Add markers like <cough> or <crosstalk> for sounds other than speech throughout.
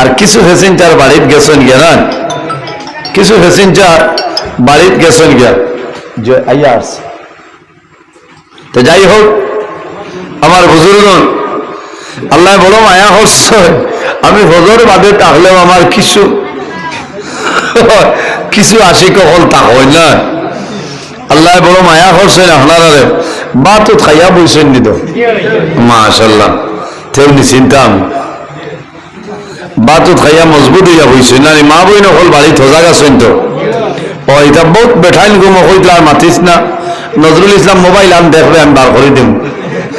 আর কিছু প্যাসেঞ্জার বাড়িত গেছেন গিয়া না? কিছু প্যাসেঞ্জার বাড়িত গেছেন গিয়া? যে আইয়া আসছে তো যাই হোক আমার বুজুর্গ আল্লাহ বলো মায়া হচ্ছে আমি হজর বাদে তাহলেও আমার কিছু কিছু আশিক হল তা হয় না। আল্লাহ বড় মায়া করছেন আপনারা বা তো খাইয়া বইছেন নিত মাশাল্লাহ তেমনি চিন্তা আমি। বাতুত খাইয়া মজবুত হইয়া হইছে না মা বই নকল বাড়ি থজা গেছেন তো? ও এটা বহুত বেঠাইন গুম হইতলা আর মাতিস না। নজরুল ইসলাম মোবাইল আন দেখবে আমি বার করে দিম।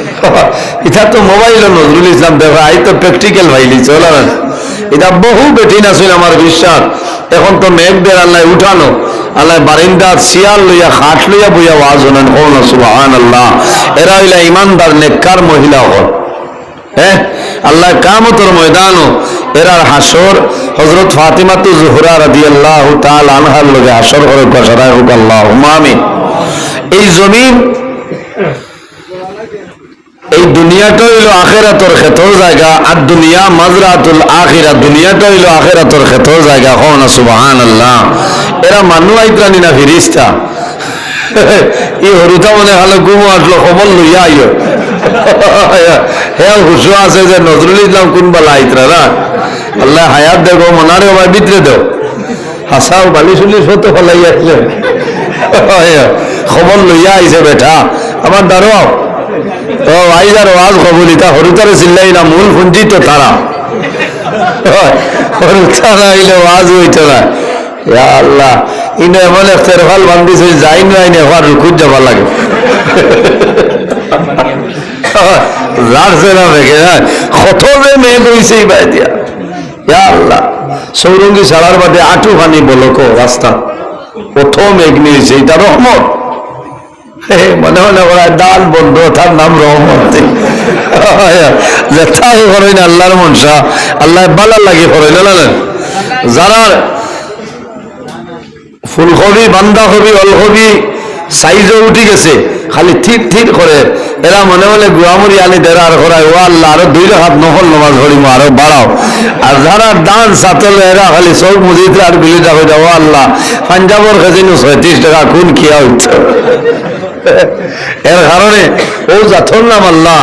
<laughs> এটা তো মোবাইল নজরুল ইসলাম দেখবে আই তো প্র্যাকটিক্যাল ভাইলি, চলা এটা বহু বেঠিন আছিল আমার বিশ্বাস। এখন তো মেঘ দের আল্লাহ উঠানো। আল্লাহ বারিন্দা শিয়াল লইয়া, খাট লইয়া বইয়া ওয়াজ হলেন হন সুবাহান আল্লাহ এরা হইলা ইমানদার নেককার মহিলা হল হ্যাঁ? আল্লাহ কামতর ময়দানও এরার হাসর হজরত ফাতিমা তু জুহরা রাদি আল্লাহ তাল আনহার লগে হাসর করে কষারায় হোক আল্লাহ আমিন। এই জমিন, এই দুনিয়াটা হইল আখেরাতর ক্ষেতর জায়গা, আর দুনিয়া মাজরাতুল আখিরা দুনিয়াটা হইল আখেরাতর ক্ষেতর জায়গা হন সুবাহান আল্লাহ এরা মানু আইতানি না ফিরিস্তা? <laughs> এই হরুতা মনে হলে গুমো আসলো, খবর লইয়া আইয় হ্যাঁ হুসু আছে যে নজরুল ইসলাম কোন বেলা আইতরা না? আল্লাহ হায়াত দেখো মনারে আমার ভিতরে দেও হাসাও বালি চুলি সত ফলাই আসলে। খবর লইয়া আইছে বেটা। আমার দাঁড়াও ও আইজার ওয়াজ কবুলিতা হরুতারে চিল্লাই না, মূল পুঞ্জি তো তারা। হরুতারা আইলে ওয়াজ হইতো না। ইয়া আল্লাহ, ইনে এমন এক তেরফাল বান্ধিছে যাই নাই নে হওয়ার রুকুত যাবার লাগে। <laughs> যারছে না হ্যাঁ? কত বাদে আটু পানি বলকো রাস্তা। প্রথম মেঘ নিয়েছে রহমত। মনে মনে ডাল বন্ধ, তার নাম রহমত। আল্লাহর মনসা, আল্লাহ বালার লাগে করেন না যারা ফুলকবি বান্ধাকবি অলকবি সাইজও উঠি গেছে। খালি থির থির করে। এরা মনে মনে গুয়ামুড়ি আনি দেরা আর ও আল্লাহ, আরও দুই হাত নহল নমাজ ভরিম আরও বাড়াও। আর যারা ডান সাতলে, এরা খালি চোখ মুজিতে আর গুলি যাব ও আল্লাহ, পাঞ্জাবর খেয়েছিল ছয়ত্রিশ টাকা, কোন খিয়া উঠছে এর কারণে, ও জাথর নাম আল্লাহ,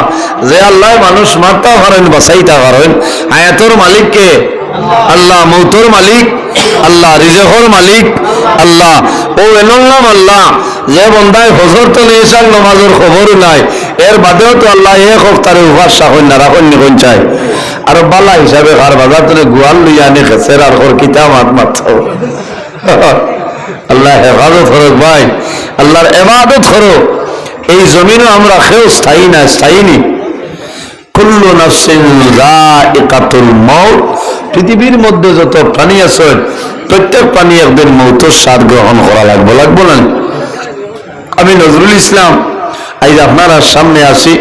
যে আল্লাহ মানুষ মারতে পারেন বাসাইতে পারেন। আয়াতর মালিককে, আল্লাহ মৌতর মালিক, আল্লাহ রিজেহর মালিক, আল্লাহ, ও এনর নাম আল্লাহ যে বন্দায় হজর তো নিয়েছেন নমাজের খবর নাই, এর বাদেও তো আল্লাহ এক হপ্তাহে উপাস সাহন না চাই আর বালা হিসাবে কার বাজার তোলে গুয়াল লইয়া আনি খেসের আর ওর কিতাব মারছ আল্লাহ হেফাজত হরক ভাই, আল্লাহর এবাদত হরো। এই জমিনও আমরা খেয়েও স্থায়ী না, স্থায়ী পৃথিবীর মধ্যে যত প্রাণী আছে, প্রত্যেক প্রাণী একদিন মৌতের স্বাদ গ্রহণ করা লাগবে, লাগবো না? আমি নজরুল ইসলাম আজ আপনারা সামনে আসি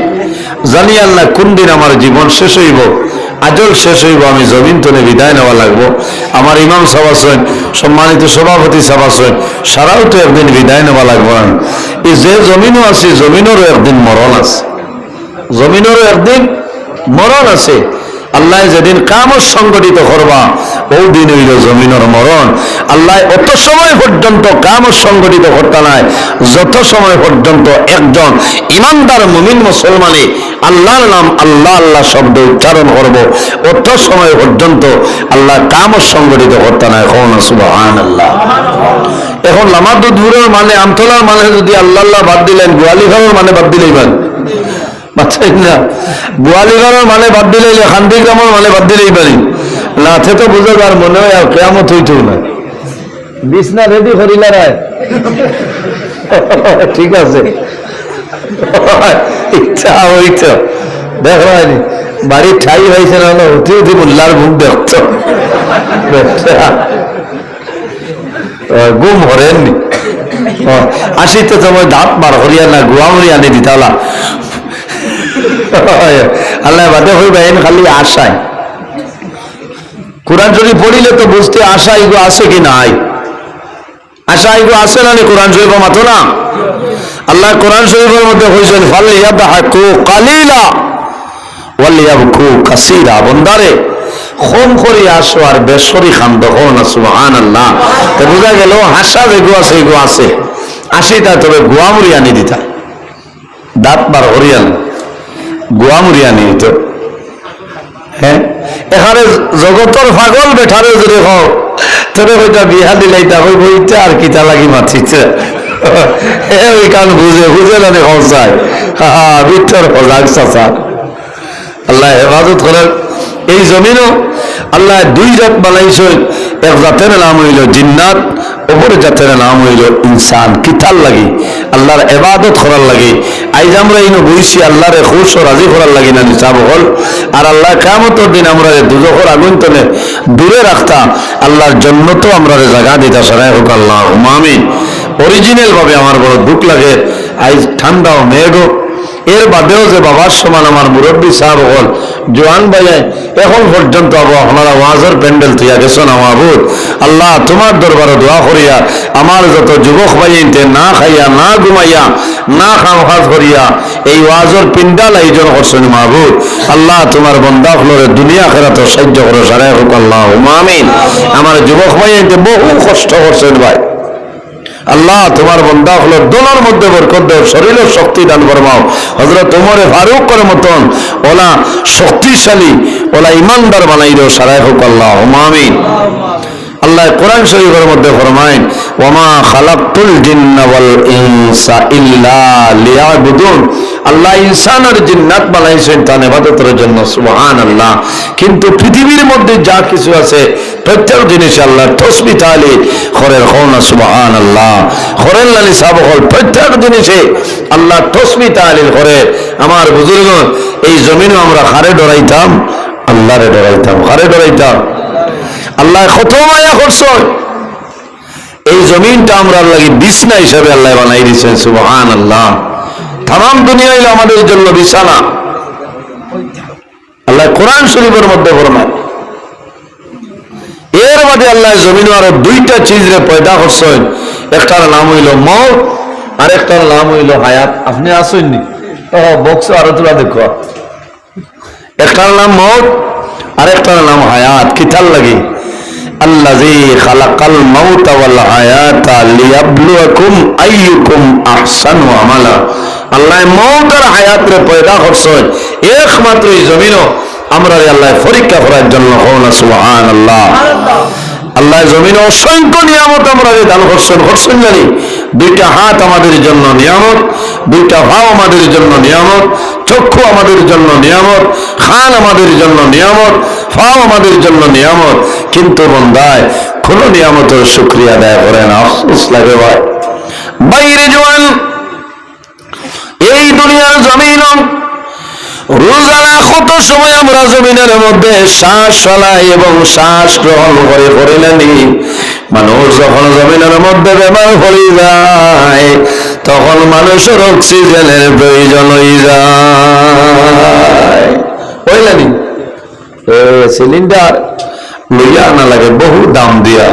জানি আল্লাহ কোন দিন আমার জীবন শেষ হইব, আজল শেষ হইব, আমি জমিন তলে বিদায় নেওয়া লাগবো। আমার ইমাম সভাসন সম্মানিত সভাপতি সভাসন সারাও তো একদিন বিদায় নেওয়া লাগবো না। এই যে জমিনও আছে, জমিনেরও একদিন মরণ আছে। জমিনেরও একদিন মরণ আছে। আল্লাহ যেদিন কামত সংগঠিত করবা ও দিন হইল জমিনের মরণ আল্লাহ অত সময় পর্যন্ত কামত সংগঠিত করতে নাই। যত সময় পর্যন্ত একজন ইমানদার মুমিন মুসলমানে আল্লাহর নাম আল্লাহ আল্লাহ শব্দ উচ্চারণ করব অত সময় পর্যন্ত আল্লাহ কামত সংগঠিত করতে নাই। কোন সুবহান আল্লাহ এখন লামাদুদ্দুরের মানে আমতলার মানে যদি আল্লাহ আল্লাহ বাদ দিলেন গোয়ালিঘরের মানে বাদ দিলেই বাদ বাচ্চাই না। গোয়ালিঘরের মানে বাদ দিলেই খান্দি গ্রামের মানে বাদ দিলেই পারি নাথে তো বুঝো আর মনে হয় আর কেমত হইতো না। বিছনা রেডি করিলা রায় ঠিক আছে। <laughs> ইচ্ছা হইতো দেখো বাড়ির ঠাই হয়েছে না হলো অতি অতি মোল্লার মুখ দেখতো। <laughs> গুম হরেননি। আসিতে তোমার দাঁত বার হরিয়া না গুয়ামরি আনি দিতালা। <laughs> আল্লাহ বাদে হইবে খালি আশায়। কোরআন শরীফ পড়িলে তো বুঝতে আশা এগো আছে কি নাই? আশা এগো আছে না কোরআন শরীফ মাতো না? আল্লাহ কোরআন শরীফের মধ্যে হয়েছেন ফাল কালিলা হাসা আছে আছে। আনি দিতা। বার হরিয়ান গুয়ামুড়ি আনি দিত। হ্যাঁ? এখানে জগতর পাগল বেঠারে যদি হও তোরে হইতা বিহা দিলাইতা হই বইতে আর কিতা লাগি মাতিছে। <laughs> এ, ওই কান বুঝে বুঝে না হসায় হা হা ভিতর হজাক চাচা। আল্লাহ হেফাজত করেন এই জমিনও আল্লাহ দুই জাত বানাইছেন এক জাতের নাম হইল জিন্নাত অপর জাতের নাম হইল ইনসান কিতাল লাগি। আল্লাহর এবাদত করার লাগে। আইজ আমরা ইনো বইছি আল্লাহরে খুশ ও রাজি করার লাগে না নিসাব হল। আর আল্লাহ কামতর দিন আমরা দুজখর আগুন তলে দূরে রাখতাম, আল্লাহর জন্য তো আমরা জায়গা দিতা সরাই হোক আল্লাহ। মামিন অরিজিনাল ভাবে আমার বড় দুঃখ লাগে। আইজ ঠান্ডা ও মেঘ এর বাদেও যে বাবার সমান আমার মুরব্বী সাহেব হল জোয়ান ভাইয়ে, এখন পর্যন্ত আবু আপনারা ওয়াজের প্যান্ডেল তুইয়া গেছেন আমাবুদ আল্লাহ তোমার দরবারে দোয়া করিয়া, আমার যত যুবক ভাইতে না খাইয়া, না ঘুমাইয়া, না খাম খাজ করিয়া, এই ওয়াজের পিন্ডাল আয়োজন করছেন মাহবুদ আল্লাহ তোমার বন্দা ফলরে দুনিয়া খেরাত সাহায্য করে, সারাই হোক আল্লাহ আমিন। আমার যুবক ভাইতে বহু কষ্ট করছেন ভাই। আল্লাহ, তোমার বন্দা হলো দোলার মধ্যে বরকত দেব শরীরের শক্তি দান করবাও। হজরত তোমারে ফারুক করে মতন, ওলা শক্তিশালী, ওলা ইমানদার বানাই দেও সারাই হোক আল্লাহ, আমিন। আল্লাহ কোরআন শরীফের মধ্যে ফরমায়, ওমা খালাকুল জিন্না ইনসা ইল্লা লিয়াবুদুন। আল্লাহ ইনসান আর জিন্নাত বানাইছেন তার ইবাদতের জন্য, সুবহানাল্লাহ। কিন্তু পৃথিবীর মধ্যে যা কিছু আছে, প্রত্যেক জিনিস আল্লাহ তসবি তালি খরের হনা সুবহানাল্লাহ। খরের লালি সাব হল, প্রত্যেক জিনিসে আল্লাহ তসবি তালিল করে আমার বুজুর্গ, এই জমিনও আমরা হারে ডরাইতাম, আল্লাহরে ডরাইতাম খারে ডরাইতাম। আল্লাহ কত মায়া করছ। এই জমিনটা আমরা লাগি বিছনা হিসাবে আল্লাহ বানাই দিয়েছেন সুবহান আল্লাহ তাম দুনিয়া হইল আমাদের জন্য বিছানা। আল্লাহ কোরআন শরীফের মধ্যে ফরমায়। এর বাদে আল্লাহ জমিন আরও দুইটা চিজরে পয়দা করছেন। একটার নাম হইল মত আর একটার নাম হইল হায়াত। আপনি আসেননি? ও বক্স আরও তোলা দেখো। একটার নাম মত আর একটার নাম হায়াত। কিতাল লাগে? আল্লাযী খালাকাল মাউতা ওয়াল হায়াতা লিয়াবলুয়াকুম আইয়ুকুম আহসানু আমালা। আল্লাহ মৌত আর হায়াত রে পয়দা করছেন একমাত্র এই জমিনও আমরা আল্লাহ পরীক্ষা করার জন্য হওনা সুবহান আল্লাহ আল্লাহ জমিন অসংখ্য নিয়ামত আমরা দান করছেন করছেন জানি। দুইটা হাত আমাদের জন্য নিয়ামত, দুইটা ভাও আমাদের জন্য নিয়ামত। চক্ষু আমাদের জন্য নিয়ামত, খান আমাদের জন্য নিয়ামত ফাও আমাদের জন্য নিয়ামত। কিন্তু বন্দায় কোন নিয়ামতের শুক্রিয়া আদায় করে না। আফসোস লাগে ভাই। বাইরে জোয়ান এই দুনিয়ার জমিন রোজানা কত সময় আমরা জমিনের মধ্যে শ্বাস ফেলাই এবং শ্বাস গ্রহণ করে করিলেনি মানুষ যখন জমিনের মধ্যে বেমার হয়ে যায় তখন মানুষের অক্সিজেনের প্রয়োজন হয়ে যায় বুঝলেনি সিলিন্ডার। লইয়া আনা লাগে, বহু দাম দিয়া।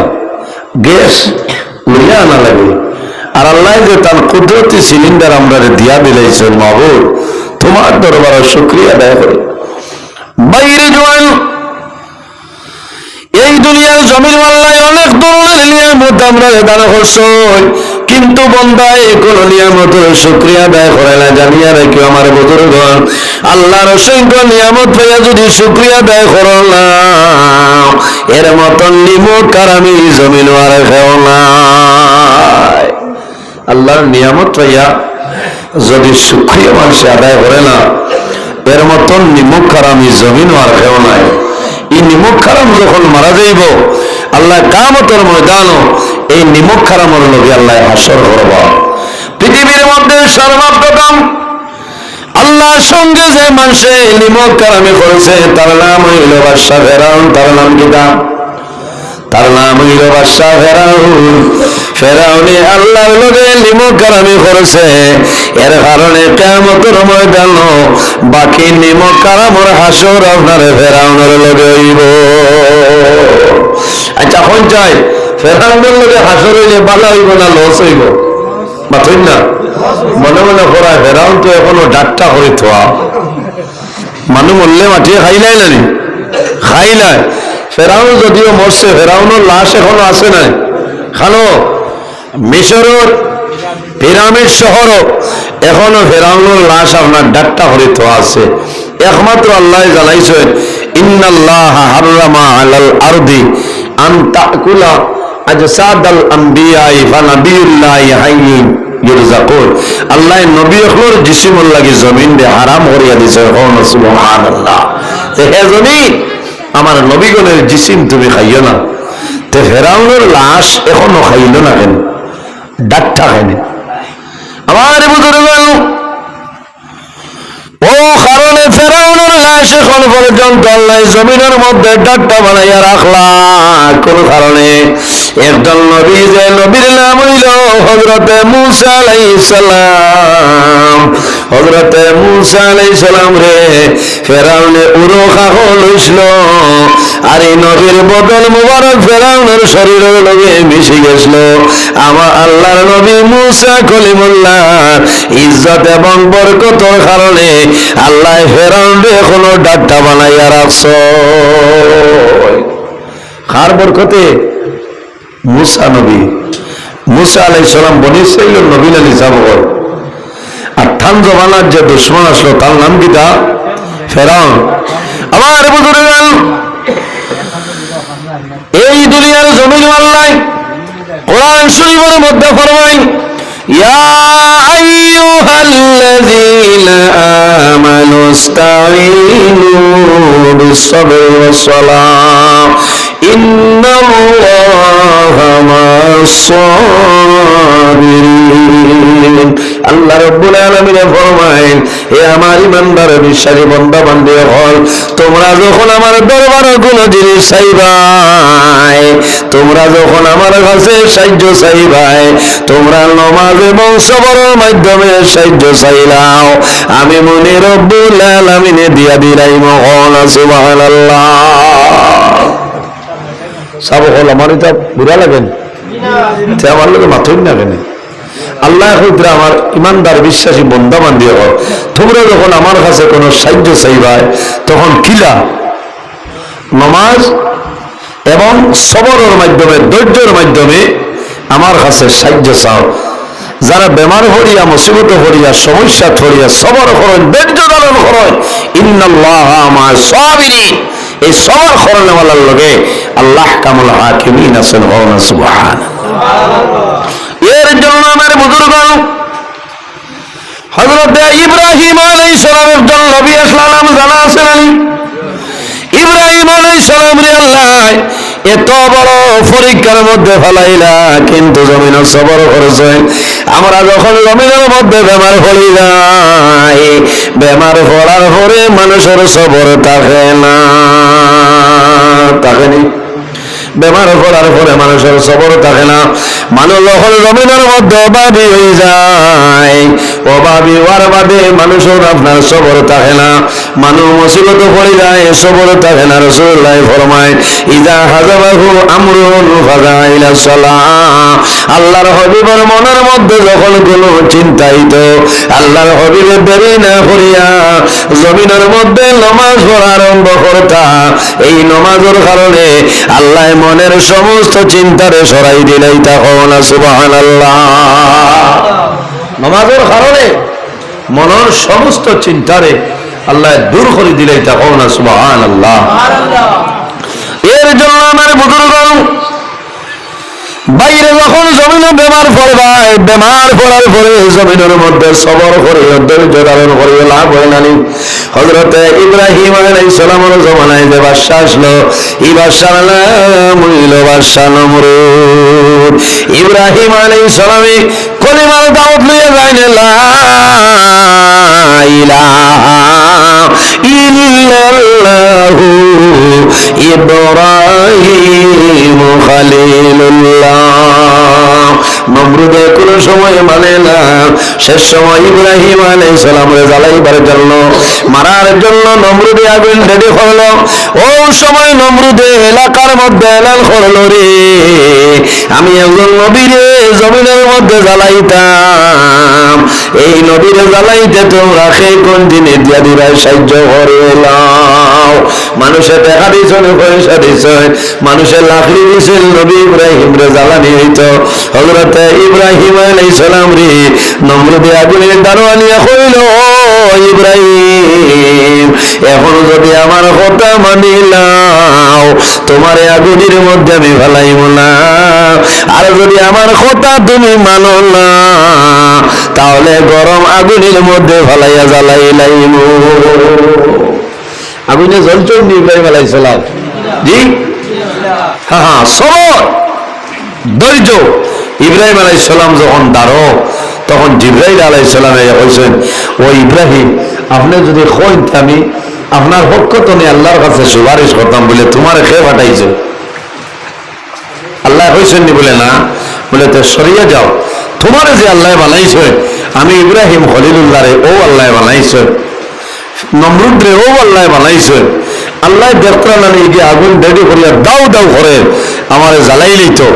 গ্যাস লইয়া আনা লাগে। আর আল্লাহ যে তার কুদরতি সিলিন্ডার আমরা দিয়া দিলাইছেন মাহবুব তোমার দরবারে শুক্রিয়া আদায় করে। বাইরে জোয়ান, এই দুনিয়ার জমির মাল্লায় অনেক ধরনের নিয়ামত আমরা দান করছই কিন্তু বন্দায় কোন নিয়ামত শুক্রিয়া আদায় করে না, জানিয়া রেখে আমার বুজুর্গ আল্লাহর অসংখ্য নিয়ামত পেয়ে যদি শুক্রিয়া আদায় করো না, এর মতন নিমক আমি জমিন আর খেও না। আল্লাহর নিয়ামত পাইয়া যদি সুক্রিয় মানুষ আদায় করে না, এর মতন নিমুখ খারামি জমিন আর কেউ নাই এই নিমুখ খারাম যখন মারা যাইব, আল্লাহ কামতর ময়দানও এই নিমুখ খারামের লোকে আল্লাহ হাসর করব পৃথিবীর মধ্যে সর্বপ্রথম আল্লাহর সঙ্গে যে মানুষে নিমক কারামি করেছে, তার নাম হইল বাদশাহ ফেরাউন। তার নাম দাম তার? নাম হইল বাদশাহ ফেরাউন। ফেরাউনি আল্লাহর লগে নিমক কারামি করেছে। এর কারণে কেমতের ময়দান বাকি নিমক কারামর হাসর আপনার ফেরাউনের লগে হইব। আচ্ছা কোন চাই ফেরাউনের লগে হাসর হইলে ভালো হইব না, লস হইব। মাথুন না? মনে মনে করা, ফেরাউন তো এখনও ডাক্তা করে থোয়া। মানুষ মরলে মাটিয়ে খাইলাই না খাই নাই। ফেরাউন যদিও মরছে, ফেরাউনের লাশ এখনও আছে নাই। খানো মিশরের পিরামিড শহরও এখনও ফেরাউনের লাশ আপনার ডাক্তা হরিত আছে। একমাত্র আল্লাহ জানাইছেন, ইন্নাল্লাহ হাররামা আলাল আরদি আন তাকুলা আজসাদাল নবী হলোর জিসিমুল লাগি জমিন দে হারাম করিয়া দিছে হন সুবহানাল্লাহ। তে হে তুমি খাইও না। তে ফেরাউনের লাশ এখনও খাইল না কেন? ডাক্তার খাইনি। আমার বুজুর্গণ ও কারণে ফেরাউনের লাশ এখন পর্যন্ত আল্লাহ জমিনের মধ্যে ডাক্তা বানাইয়া রাখলা। কোন কারণে একজন নবী যে নবীর নাম হইল হজরতে মুসা আলাইহিস সালাম। হজরতে মুসা আলাইহিস সালাম রে ফেরাউনে উরো খাহ লইছিল আর এই নবীর বদল মুবারক ফেরাউনের শরীরের লগে মিশে গেছিল। আমার আল্লাহর নবী মুসা কলিমুল্লাহ, ইজ্জত এবং বরকতর কারণে আল্লাহ ফেরাউনরে এখনও ডাক্তা বানাইয়া রাখছ। খার বরকতে? মুসা নবী। মুসা আলাই সালাম বনিসাইল নবীন আলী সাবর আর থান জমানার যে দুশ্মন আসলো, তার নাম কি তা? ফেরাউন। আমার বুজুর্গান, এই দুনিয়ার জমিন আল্লাহ কোরআন শরীফের মধ্যে ফরমাই ইয়া মা'আস-সাবিরিন আল্লাহ রাব্বুল আলামিন ফরমায় হে আমার ইমানদার বিশ্বাসী বান্দা বান্দী হল, তোমরা যখন আমার দরবারে কোনো জিনিস চাইবাই, তোমরা যখন আমার কাছে সাহায্য চাইবাই, তোমরা নমাজ এবং সবরের মাধ্যমে সাহায্য চাইলাও। আমি মনে রব্বুল আলামিনে দিয়া দিলাই মহন সুবহানাল্লাহ। সব হল আমার এটা বুড়া লাগেন আমার লোকে মাথুই না কেন আল্লাহ হইতে আমার ইমানদার বিশ্বাসী বন্ধা বান্ধি হোক তোমরা যখন আমার কাছে কোনো সাহায্য চাইবাই তখন কিলা? নমাজ এবং সবরের মাধ্যমে, ধৈর্যের মাধ্যমে আমার কাছে সাহায্য চাও। যারা বেমার হরিয়া, মুসিবত হরিয়া সমস্যা থরিয়া সবর করেন, ধৈর্য ধারণ করেন, ইন্নাল্লাহ আমার সবিনী এই সবর করণেওয়ালার লগে আল্লাহ কামুল হাকিমিন আছেন হন সুবহান এর জন্য আমার বুজুর্গ হজরত ইব্রাহিম আলাই সালামের জন্য নবী আসলাম জানা আছে নানি ইব্রাহিম আলাই সালাম রে আল্লাহ এত বড় পরীক্ষার মধ্যে ফেলাইলা, কিন্তু জমিন সবর করেছে। আমরা যখন জমিনের মধ্যে বেমার ফলি যাই বেমার ফলার পরে মানুষের সবর থাকে না। থাকেনি বেমার পড়ার পরে মানুষের সবর থাকে না। মানুষ যখন জমিনের মধ্যে অভাবী হয়ে যায় অভাবী হওয়ার বাদে মানুষের আপনার সবর থাকে না। মানুষ মুসিবত পড়ে যায়, সবর থাকে না রসুল্লাহ ফরমায় ইজা হাজাবাহু আমরুন ফাজাইলা সালাহ আল্লাহর হবিবর মনের মধ্যে যখন কোনো চিন্তাইত আল্লাহর হবিবে দেরি না করিয়া জমিনের মধ্যে নমাজ পড়া আরম্ভ করতা। এই নমাজের কারণে আল্লাহ মনের সমস্ত চিন্তারে সরাই দিলেই তখন সুবাহান নমাজের কারণে মনের সমস্ত চিন্তারে আল্লাহ দূর করে দিলেই তখন সুবাহান আল্লাহ এর জন্য আমার বুজুর্গ বাইরে যখন জমিনে বেমার পড়বাই বেমার পড়ার পরে জমিনের মধ্যে সবর করে, ধৈর্য ধারণ করে, লাভ হয় নানি হজরতে ইব্রাহিম আলাইহিস সালামের জমানায় যে বাদশা আসলো, এই বাদশার নাম হইল বাদশা নমরুদ। ইব্রাহিম আলাইহিস সালামে কলিমার দাওয়াত লইয়া লা ইলাহা ইল্লাল্লাহু ইব্রাহিম খালিলুল্লাহ নমরুদে কোনো সময় মানে না। শেষ সময় ইব্রাহিম আলাই সালামের জ্বালাইবার জন্য, মারার জন্য নমরুদে আগুন রেডি হলো ও সময় নমরুদে এলাকার মধ্যে এলান করল রে। আমি একজন নবীরে জমিনের মধ্যে জ্বালাইতাম। এই নবীরে জ্বালাইতে তোমরা সেই কোন দিনে দিয়া দিবার সাহায্য করে এলাম মানুষে দেখা দিছ পয়সা দিছ মানুষে লাকড়ি দিছিল নবী ইব্রাহিম রে জ্বালানি হইত। হজরত ইব্রাহিম আলাইহিস সালাম রে। নমরুদে আগুনের দারোয়ানিয়া কইল ইব্রাহিম, এখন যদি আমার কথা মানিলাও তোমার আগুনের মধ্যে আমি ফেলাইব না। আর যদি আমার কথা তুমি মানো না, তাহলে গরম আগুনের মধ্যে ফেলাইয়া জ্বালাই লাইব আগুনে জলচর নিয়ে ইব্রাহিম আলাইসালাম জি? হ্যাঁ হ্যাঁ সবর, ধৈর্য। ইব্রাহিম আলাইসাল্লাম যখন দাঁড়ো তখন জিব্রাহিম আলাইসাল্লামে কইছেন, ও ইব্রাহিম, আপনি যদি কইন আমি আপনার পক্ষ তো আল্লাহর কাছে সুপারিশ করতাম বলে তোমার খেয়ে পাঠাইছে? আল্লাহ কইছেন নি, বলে না, বলে তো সরিয়ে যাও। তোমার যে আল্লাহ বানাইছে, আমি ইব্রাহিম খলিলুল্লাহ রে ও আল্লাহ বানাইছে। নমরুদ রে ও আল্লাহ বানাইছে। আল্লাহ দেখতে নানি গিয়ে আগুন রেডি করিয়া দাও দাও করে আমার জ্বালাই তো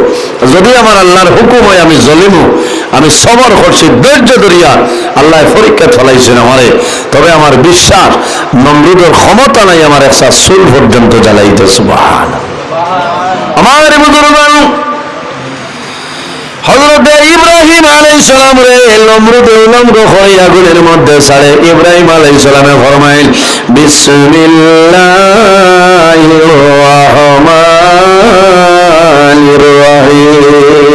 যদি আমার আল্লাহর হুকুম হয় আমি জ্বলিমু আমি সবর করছি, ধৈর্য ধরিয়া আল্লাহ পরীক্ষা চলাইছেন আমারে। তবে আমার বিশ্বাস, নমরুদের ক্ষমতা নাই আমার একটা চুল পর্যন্ত জ্বালাইতে সুবাহ আমার বুজুর্গান হজরতে ইব্রাহিম আলাই সালাম রে লমরুদ লম্র হয়ে আগুনের মধ্যে সাড়ে ইব্রাহিম আলাই সালামে ফরমাইল বিসমিল্লাহ রহমান রহিম।